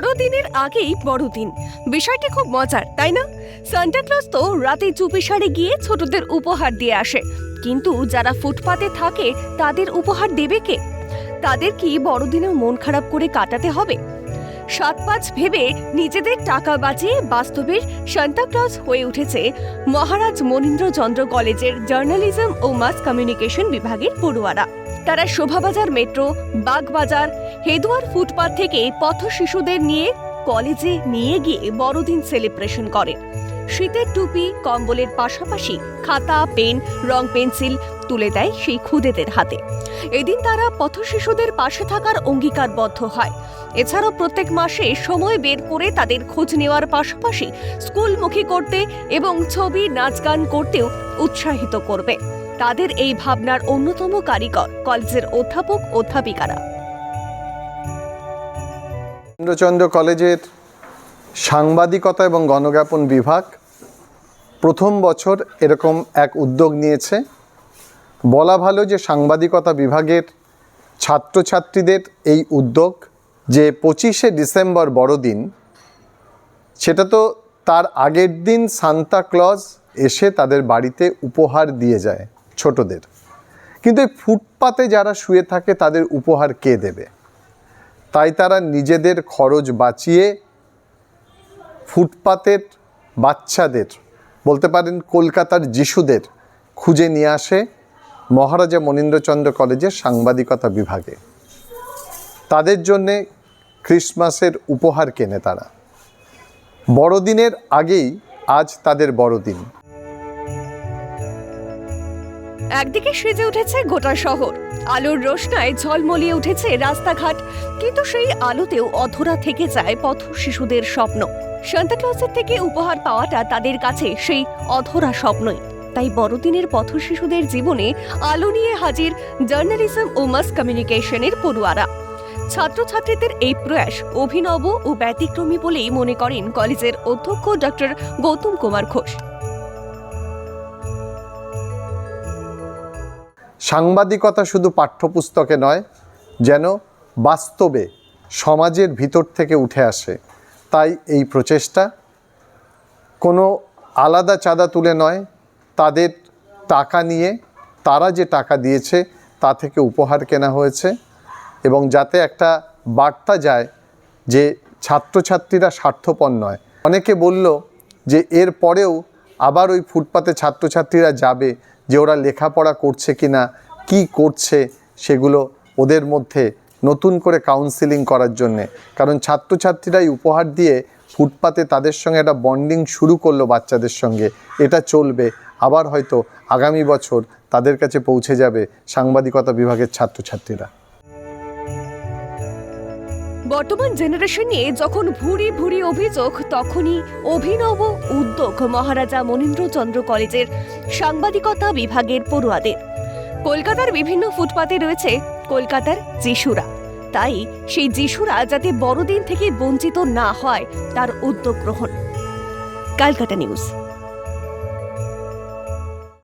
ছুটির আগেই বড়দিন। বিষয়টি খুব মজার, তাই না? সান্টাক্লজ তো রাতে চুপিসারে গিয়ে ছোটদের উপহার দিয়ে আসে। কিন্তু যারা ফুটপাতে থাকে, তাদের উপহার দেবে কে? তাদের কি বড়দিনেও মন খারাপ করে কাটাতে হবে? সাত পাঁচ ভেবে নিজেদের টাকা বাঁচিয়ে বাস্তবের সান্টাক্লজ হয়ে উঠেছে মহারাজ মনীন্দ্রচন্দ্র কলেজের জার্নালিজম ও মাস কমিউনিকেশন বিভাগের পড়ুয়ারা। তারা শোভাবাজার মেট্রো, বাগবাজার, হেদুয়ার ফুটপাথ থেকে পথ শিশুদের নিয়ে কলেজে নিয়ে গিয়ে বড়দিন সেলিব্রেশন করে। শীতের টুপি, কম্বলের পাশাপাশি খাতা, পেন, রং পেন্সিল তুলে দেয় সেই খুদেদের হাতে। এদিন তারা পথ শিশুদের পাশে থাকার অঙ্গীকারবদ্ধ হয়। এছাড়াও প্রত্যেক মাসে সময় বের করে তাদের খোঁজ নেওয়ার পাশাপাশি স্কুলমুখী করতে এবং ছবি, নাচ গান করতেও উৎসাহিত করবে। তাদের এই ভাবনার অন্যতম কারিগর কলেজের অধ্যাপক অধ্যাপিকারা। চন্দ্রচন্দ্র কলেজের সাংবাদিকতা এবং গণজ্ঞাপন বিভাগ প্রথম বছর এরকম এক উদ্যোগ নিয়েছে। বলা ভালো যে সাংবাদিকতা বিভাগের ছাত্রছাত্রীদের এই উদ্যোগ যে পঁচিশে ডিসেম্বর বড়দিন, সেটা তো তার আগের দিন সান্তা ক্লজ এসে তাদের বাড়িতে উপহার দিয়ে যায়। ছোটদের। কিন্তু এই ফুটপাতে যারা শুয়ে থাকে, তাদের উপহার কে দেবে? তাই তারা নিজেদের খরচ বাঁচিয়ে ফুটপাতের বাচ্চাদের, বলতে পারেন কলকাতার যিশুদের, খুঁজে নিয়ে আসে মহারাজা মনীন্দ্রচন্দ্র কলেজের সাংবাদিকতা বিভাগে। তাদের জন্যে ক্রিসমাসের উপহার কেনে তারা। বড়দিনের আগেই আজ তাদের বড়দিন। একদিকে সেজে উঠেছে গোটা শহর। আলোর রোশনায় ঝলমলিয়ে উঠেছে রাস্তাঘাট, কিন্তু সেই আলোতেও অধরা থেকে যায় পথ শিশুদের স্বপ্ন। সান্তাক্লজের থেকে উপহার পাওয়াটা তাদের কাছে সেই অধরা স্বপ্নই। তাই বড়দিনের পথ শিশুদের জীবনে আলো নিয়ে হাজির জার্নালিজম ও মাস কমিউনিকেশনের পড়ুয়ারা। ছাত্রছাত্রীদের এই প্রয়াস অভিনব ও ব্যতিক্রমী বলেই মনে করেন কলেজের অধ্যক্ষ ডক্টর গৌতম কুমার ঘোষ। সাংবাদিকতা শুধু পাঠ্যপুস্তকে নয়, যেন বাস্তবে সমাজের ভিতর থেকে উঠে আসে। তাই এই প্রচেষ্টা কোনো আলাদা চাঁদা তুলে নয়, তাদের টাকা নিয়ে তারা যে টাকা দিয়েছে তা থেকে উপহার কেনা হয়েছে এবং যাতে একটা বার্তা যায় যে ছাত্রছাত্রীরা স্বার্থপর নয়। অনেকে বলল যে এর পরেও আবার ওই ফুটপাতে ছাত্রছাত্রীরা যাবে যে ওরা লেখাপড়া করছে কি না, কী করছে, সেগুলো ওদের মধ্যে নতুন করে কাউন্সিলিং করার জন্যে। কারণ ছাত্রছাত্রীরাই উপহার দিয়ে ফুটপাতে তাদের সঙ্গে একটা বন্ডিং শুরু করল বাচ্চাদের সঙ্গে। এটা চলবে। আবার হয়তো আগামী বছর তাদের কাছে পৌঁছে যাবে সাংবাদিকতা বিভাগের ছাত্রছাত্রীরা। বর্তমান জেনারেশন নিয়ে যখন ভুরি ভুরি অভিযোগ, তখনই অভিনব উদ্যোগ মহারাজা মনীন্দ্রচন্দ্র কলেজের সাংবাদিকতা বিভাগের পড়ুয়াদের। কলকাতার বিভিন্ন ফুটপাতে রয়েছে কলকাতার যিশুরা। তাই সেই যিশুরা যাতে বড়দিন থেকে বঞ্চিত না হয়, তার উদ্যোগ গ্রহণ। Calcutta news.